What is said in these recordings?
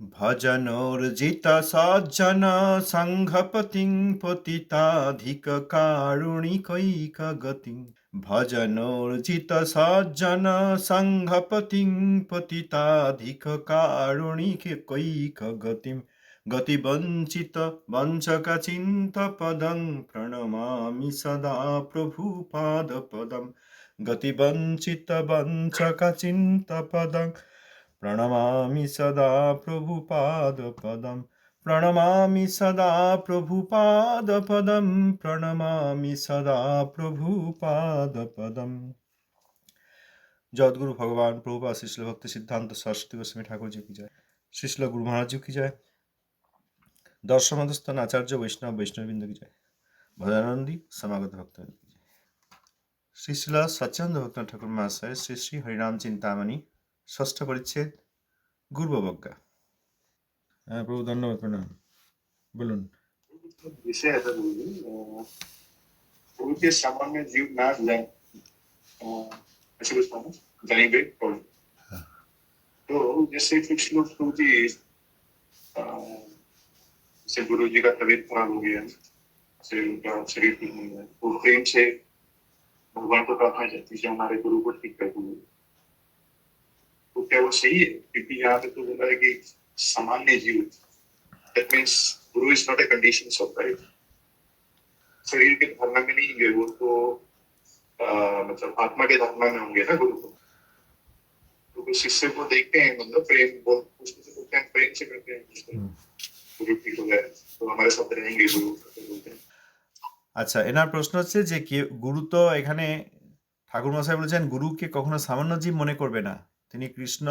ভজনোর্জিত সজ্জন সংঘপতিং পতিতাধিক কারুণিকৈক গতিং ভজনোর্জিত সজ্জন সংঘপতিং পতিতাধিক কারুণিকৈক গতিম গতিবঞ্চিত বঞ্চক চিন্ত পদং প্রণমামি সদা প্রভুপাদপদম প্রণমামি সদা প্রভুপাদপদম প্রণমামি সদা প্রভুপাদপদম ভগবান প্রভুপা শিশল ভক্তি সিদ্ধান্ত, সরস্বতী গোস্বামী ঠাকুরজি কি যায় শিশল গুরু মহারাজজি কি যায় দর্শমদস্থান আচার্য বৈষ্ণব, বৈষ্ণববৃন্দ কি যায় ভজানন্দী, সমাগত ভক্তবৃন্দ কি যায় শ্রীশিলা সচ্চানন্দ ভক্ত ঠাকুর মহাশয়, শ্রী শ্রী হরিনাম চিন্তামণি ষষ্ঠ পরিচ্ছেদ গুরুবজ্ঞা হ্যাঁ প্রভু ধন্যবাদ প্রণাম বলুন विषय ऐसा बोलिए उनके सामान्य जीव ना जाए अ, ऐसे कुछ था ना जाएंगे कौन तो जैसे कुछ लोग तो जी अ, जैसे गुरु जी का तबीयत खराब हो गया से उनका शरीर ठीक नहीं है वो प्रेम से भगवान को प्रार्थना करती है हमारे गुरु को ठीक कर दीजिए तो क्या वो सही है क्योंकि यहाँ पे तो बोला है कि सामान्य जीव that means guru is not a condition of life शरीर के धारणा में नहीं होंगे वो तो आ, मतलब आत्मा के धारणा में होंगे ना गुरु को तो कुछ शिष्य को देखते हैं मतलब प्रेम बोल उसको से बोलते हैं प्रेम से करते हैं हम्म। गुरु ठीक हो गया तो हमारे साथ रहेंगे गुरु करके बोलते हैं আচ্ছা এনার প্রশ্ন হচ্ছে যে কে গুরু তো এখানে ঠাকুর মশাই বলেছেন গুরুকে কখনো সামান্য জীব মনে করবে না তিনি কৃষ্ণ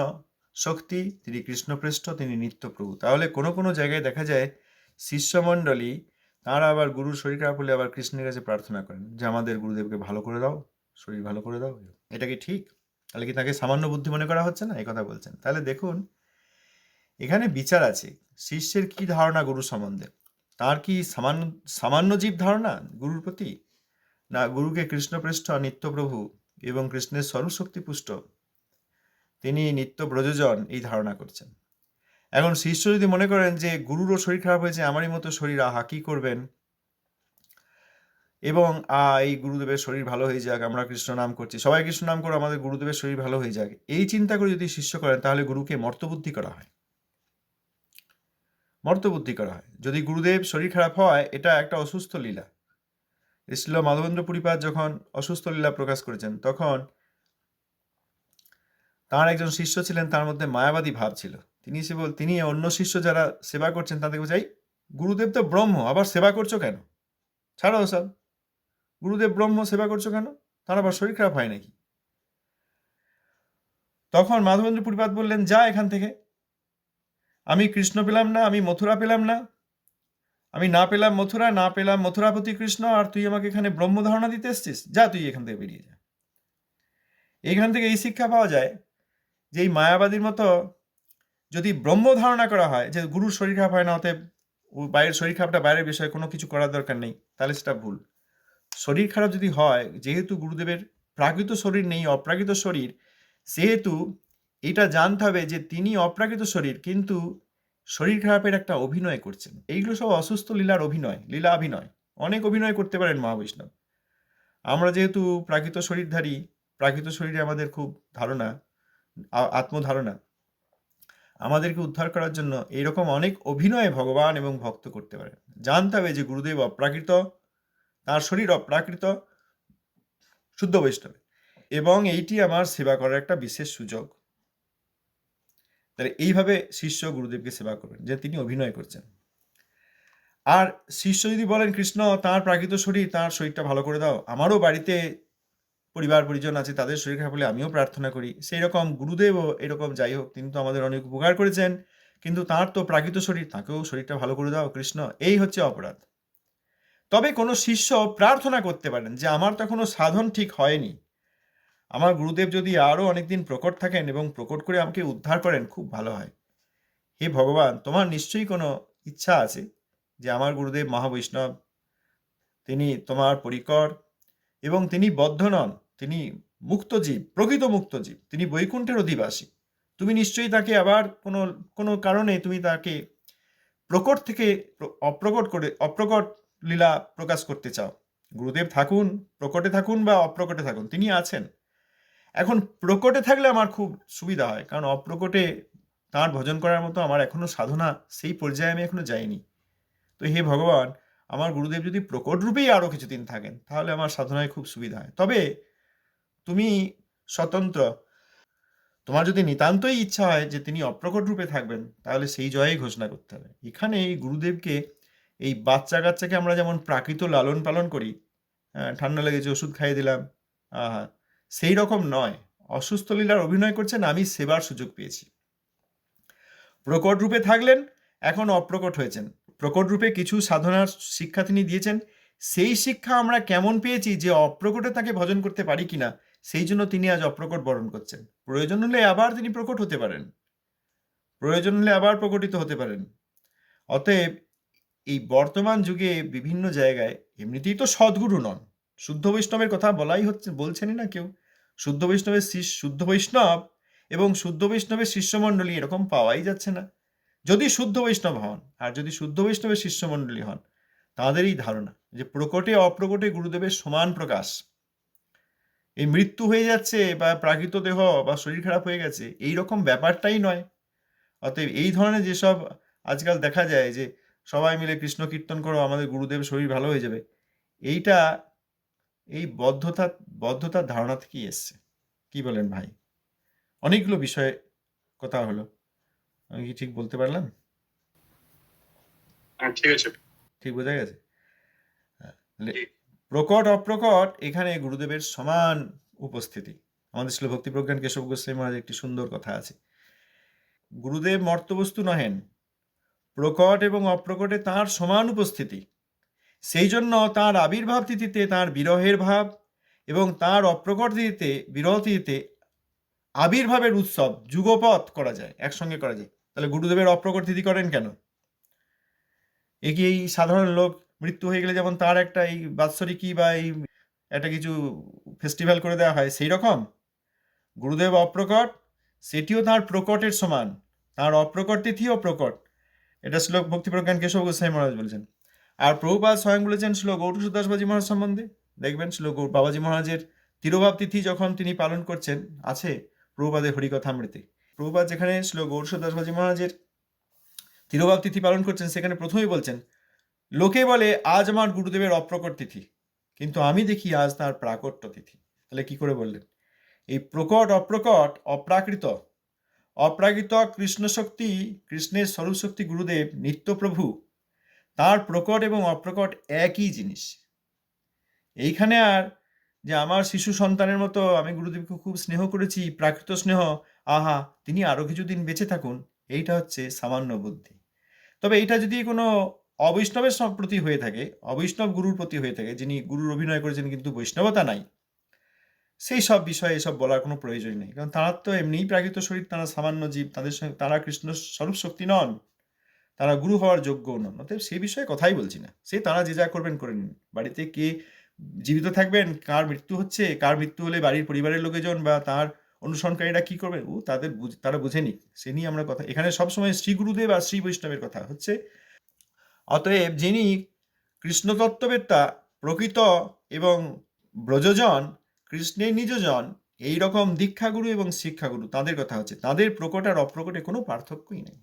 শক্তি, তিনি কৃষ্ণপৃষ্ঠ তিনি নিত্যপ্রভু। তাহলে কোনো কোনো জায়গায় দেখা যায় শিষ্যমণ্ডলী, তাঁরা আবার গুরুর শরীর খারাপ হলে আবার কৃষ্ণের কাছে প্রার্থনা করেন যে, আমাদের গুরুদেবকে ভালো করে দাও, শরীর ভালো করে দাও। এটা কি ঠিক? তাহলে কি তাকে সামান্য বুদ্ধি মনে করা হচ্ছে না? এই কথা বলছেন। তাহলে দেখুন, এখানে বিচার আছে, শিষ্যের কি ধারণা গুরু সম্বন্ধে? তার কি সামান্য সামান্য জীব ধারণা গুরুর প্রতি? না, গুরুকে কৃষ্ণপৃষ্ঠ নিত্যপ্রভু এবং কৃষ্ণের সর্বশক্তি পুষ্ট তিনি নিত্য ব্রজজন এই ধারণা করছেন। এখন শিষ্য যদি মনে করেন যে গুরুরও শরীর খারাপ হয়েছে, আমারই মতো শরীর, আহা, কি করবেন? এবং, আ, এই গুরুদেবের শরীর ভালো হয়ে যাক, আমরা কৃষ্ণ নাম করছি। সবাই কৃষ্ণ নাম করে, আমাদের গুরুদেবের শরীর ভালো হয়ে যাক। এই চিন্তা করে যদি শিষ্য করেন, তাহলে গুরুকে মর্তবুদ্ধি করা হয়। মর্তবুদ্ধি করা হয়। যদি গুরুদেব শরীর খারাপ হয়, এটা একটা অসুস্থ লীলা। শিল মাধবেন্দ্র পুরীপাদ যখন অসুস্থ লীলা প্রকাশ করেছেন, তখন তার একজন শিষ্য ছিলেন তার মধ্যে মায়াবাদী ভাব ছিল। তিনি সে বল তিনি অন্য শিষ্য যারা সেবা করছেন তাদেরকে "এই, গুরুদেব তো ব্রহ্ম আবার সেবা করছ কেন? ছাড়ো সব গুরুদেব ব্রহ্ম সেবা করছ কেন? তার আবার শরীর খারাপ হয় নাকি? তখন মাধবেন্দ্র পুরীপাদ বললেন যা এখান থেকে। আমি কৃষ্ণ পেলাম না আমি মথুরা পেলাম না। আমি না পেলাম মথুরা না পেলাম মথুরাপতি কৃষ্ণ আর তুই আমাকে এখানে ব্রহ্ম ধারণা দিতে এসছিস? যা তুই এখান থেকে বেরিয়ে যা। এখান থেকে এই শিক্ষা পাওয়া যায় যে এই মায়াবাদীর মতো যদি ব্রহ্ম ধারণা করা হয় যে গুরুর শরীর খারাপ হয় না, অতএব বাইরের শরীর খারাপটা বাইরের বিষয়ে কোনো কিছু করার দরকার নেই, তাহলে সেটা ভুল। শরীর খারাপ যদি হয়, যেহেতু গুরুদেবের প্রাকৃত শরীর নেই, অপ্রাকৃত শরীর, সেহেতু এটা জানতে হবে যে তিনি অপ্রাকৃত শরীর, কিন্তু শরীর খারাপের একটা অভিনয় করছেন। এইগুলো সব অসুস্থ লীলার অভিনয়, লীলা অভিনয়। অনেক অভিনয় করতে পারেন মহাবৈষ্ণব। আমরা যেহেতু প্রাকৃত শরীরধারী, প্রাকৃত শরীরে আমাদের খুব ধারণা আত্মধারণা। আমাদেরকে উদ্ধার করার জন্য এইরকম অনেক অভিনয়ে ভগবান এবং ভক্ত করতে পারেন জানতে হবে যে গুরুদেব অপ্রাকৃত, তার শরীর অপ্রাকৃত, শুদ্ধ বৈষ্ণব। এবং এইটি আমার সেবা করার একটা বিশেষ সুযোগ। তাহলে এইভাবে শিষ্য গুরুদেবকে সেবা করবেন, যে তিনি অভিনয় করছেন। আর শিষ্য যদি বলেন, কৃষ্ণ, তার প্রাকৃত শরীর, তার শরীরটা ভালো করে দাও। আমারও বাড়িতে পরিবার, পরিজন আছে, তাদের শরীর খারাপ হলে আমিও প্রার্থনা করি। সেই রকম গুরুদেবও এরকম যাই হোক, তিনি তো আমাদের অনেক উপকার করেছেন। কিন্তু তার তো প্রাকৃত শরীর, তাকেও শরীরটা ভালো করে দাও, কৃষ্ণ। এই হচ্ছে অপরাধ। তবে কোনো শিষ্য প্রার্থনা করতে পারেন যে, আমার তো এখনও সাধন ঠিক হয়নি। আমার গুরুদেব যদি আরও অনেকদিন প্রকট থাকেন এবং প্রকট করে আমাকে উদ্ধার করেন, খুব ভালো হয়। হে ভগবান, তোমার নিশ্চয়ই কোনো ইচ্ছা আছে যে, আমার গুরুদেব মহাবৈষ্ণব, তিনি তোমার পরিকর এবং তিনি বদ্ধ নন। তিনি মুক্ত জীব প্রকৃত মুক্ত জীব তিনি বৈকুণ্ঠের অধিবাসী। তুমি নিশ্চয়ই তাকে আবার কোনো কোনো কারণে তুমি তাকে প্রকট থেকে অপ্রকট করে, অপ্রকট লীলা প্রকাশ করতে চাও। গুরুদেব থাকুন, প্রকটে থাকুন বা অপ্রকটে থাকুন, তিনি আছেন। এখন প্রকটে থাকলে আমার খুব সুবিধা হয়, কারণ অপ্রকটে তাঁর ভজন করার মতো আমার এখনও সাধনা সেই পর্যায়ে আমি এখনও যাইনি। তো হে ভগবান, আমার গুরুদেব যদি প্রকট রূপেই আরও কিছুদিন থাকেন, তাহলে আমার সাধনায় খুব সুবিধা হয়। তবে তুমি স্বতন্ত্র। তোমার যদি নিতান্তই ইচ্ছা হয় যে তিনি অপ্রকট রূপে থাকবেন, তাহলে সেই জয়েই ঘোষণা করতে হবে। এখানে এই গুরুদেবকে, এই বাচ্চা কাচ্চাকে আমরা যেমন প্রাকৃত লালন পালন করি ঠান্ডা লেগেছে, ওষুধ খাইয়ে দিলাম, আহা, সেই রকম নয়। অসুস্থ লীলার অভিনয় করছেন আমি সেবার সুযোগ পেয়েছি। প্রকট রূপে থাকলেন, এখন অপ্রকট হয়েছেন। প্রকট রূপে কিছু সাধনার শিক্ষা তিনি দিয়েছেন। সেই শিক্ষা আমরা কেমন পেয়েছি যে অপ্রকটে তাকে ভজন করতে পারি কিনা সেই জন্য তিনি আজ অপ্রকট বরণ করছেন। প্রয়োজন হলে আবার তিনি প্রকট হতে পারেন। প্রয়োজন হলে আবার প্রকটিত হতে পারেন। অতএব এই বর্তমান যুগে বিভিন্ন জায়গায় এমনিতেই তো সদ্গুরু নন। শুদ্ধ বৈষ্ণবের কথা বলাই হচ্ছে, বলছেনই না কেউ। শুদ্ধ বৈষ্ণবের শুদ্ধ বৈষ্ণব এবং শুদ্ধ বৈষ্ণবের শিষ্যমণ্ডলী এরকম পাওয়াই যাচ্ছে না। যদি শুদ্ধ বৈষ্ণব হন আর যদি শুদ্ধ বৈষ্ণবের শিষ্যমণ্ডলী হন, তাঁদেরই ধারণা যে প্রকটে অপ্রকটে গুরুদেবের সমান প্রকাশ। এই মৃত্যু হয়ে যাচ্ছে বা প্রাকৃত দেহ বা শরীর খারাপ হয়ে গেছে এই রকম ব্যাপারটাই নয়। অতএব এই ধরনের যেসব আজকাল দেখা যায় যে সবাই মিলে কৃষ্ণ কীর্তন করো আমাদের গুরুদেব শরীর ভালো হয়ে যাবে এইটা এই বদ্ধতা বদ্ধতার ধারণা থেকেই এসছে। কি বলেন ভাই? অনেকগুলো বিষয়ে কথা হলো। আমি কি ঠিক বলতে পারলাম? হ্যাঁ ঠিক আছে। ঠিক বোঝা গেছে? হ্যাঁ। প্রকট, অপ্রকট, এখানে গুরুদেবের সমান উপস্থিতি। আমাদের ছিল ভক্তি প্রজ্ঞান কেশব গোস্বামী মহারাজ একটি সুন্দর কথা আছে। গুরুদেব মর্তবস্তু নহেন, প্রকট এবং অপ্রকটে তার সমান উপস্থিতি। সেই জন্য তাঁর আবির্ভাব তিথিতে তাঁর বিরহের ভাব এবং তার অপ্রকট তিথিতে, বিরহ তিথিতে আবির্ভাবের উৎসব, যুগপথ করা যায়, একসঙ্গে করা যায়। তাহলে গুরুদেবের অপ্রকট তিথি করেন কেন? এ কি এই সাধারণ লোক মৃত্যু হয়ে গেলে যেমন তার একটা এই বাৎসরিকী বা এই একটা কিছু ফেস্টিভ্যাল করে দেওয়া হয়, সেই রকম। গুরুদেব অপ্রকট, সেটিও তার প্রকটের সমান। তার অপ্রকট তিথিও প্রকট। এটা শ্লোক ভক্তি প্রজ্ঞান কেশব গোস্বামী মহারাজ বলেছেন। আর প্রভুপাদ স্বয়ং বলেছেন শ্লোক গৌরসুদাস দাসবাজি মহারাজ সম্বন্ধে। দেখবেন শ্লোক বাবাজি মহারাজের তিরোভাব তিথি যখন তিনি পালন করছেন, আছে প্রভুপাদের হরিকথামৃতে। প্রভুপাদ যেখানে শ্লোক গৌরসুদাস দাসবাজি মহারাজের তিরোভাব তিথি পালন করছেন, সেখানে প্রথমেই বলছেন লোকে বলে, আজ আমার গুরুদেবের অপ্রকট তিথি। কিন্তু আমি দেখি, আজ তার প্রাকট্য তিথি। তাহলে কি করে বললেন? এই প্রকট, অপ্রকট, অপ্রাকৃত অপ্রাকৃত কৃষ্ণ শক্তি কৃষ্ণের স্বরূপ শক্তি গুরুদেব, নিত্যপ্রভু, তার প্রকট এবং অপ্রকট একই জিনিস। এইখানে আর যে আমার শিশু সন্তানের মতো আমি গুরুদেবকে খুব স্নেহ করেছি, প্রাকৃত স্নেহ, আহা, তিনি আরও কিছুদিন বেঁচে থাকুন, এইটা হচ্ছে সামান্য বুদ্ধি। তবে এইটা যদি কোনো অবৈষ্ণবের প্রতি হয়ে থাকে, অবৈষ্ণব গুরুর প্রতি হয়ে থাকে, যিনি গুরুর অভিনয় করেছেন কিন্তু বৈষ্ণবতা নাই, সেই সব বিষয়ে এসব বলার কোনো প্রয়োজনই নেই। কারণ তারা তো এমনিই প্রাকৃত শরীর, তারা সামান্য জীব, তাদের সঙ্গে, তারা কৃষ্ণ স্বরূপ শক্তি নন, তারা গুরু হওয়ার যোগ্যও নন, অতএব সেই বিষয়ে কথাই বলছি না। সে তারা যে যা করবেন করে নিন বাড়িতে কে জীবিত থাকবেন, কার মৃত্যু হচ্ছে, কার মৃত্যু হলে বাড়ির পরিবারের লোকেজন বা তার অনুসরণকারীরা কি করবে ও তাদের তারা বুঝেনি। সে নিয়ে আমরা কথা, এখানে সবসময় শ্রী গুরুদেব আর শ্রী বৈষ্ণবের কথা হচ্ছে অতএব যিনি কৃষ্ণতত্ত্ববেত্তা প্রকৃত এবং ব্রজজন, কৃষ্ণের নিজজন এই রকম দীক্ষাগুরু এবং শিক্ষাগুরু, তাদের কথা হচ্ছে, তাদের প্রকট আর অপ্রকটে কোনো পার্থক্যই নেই।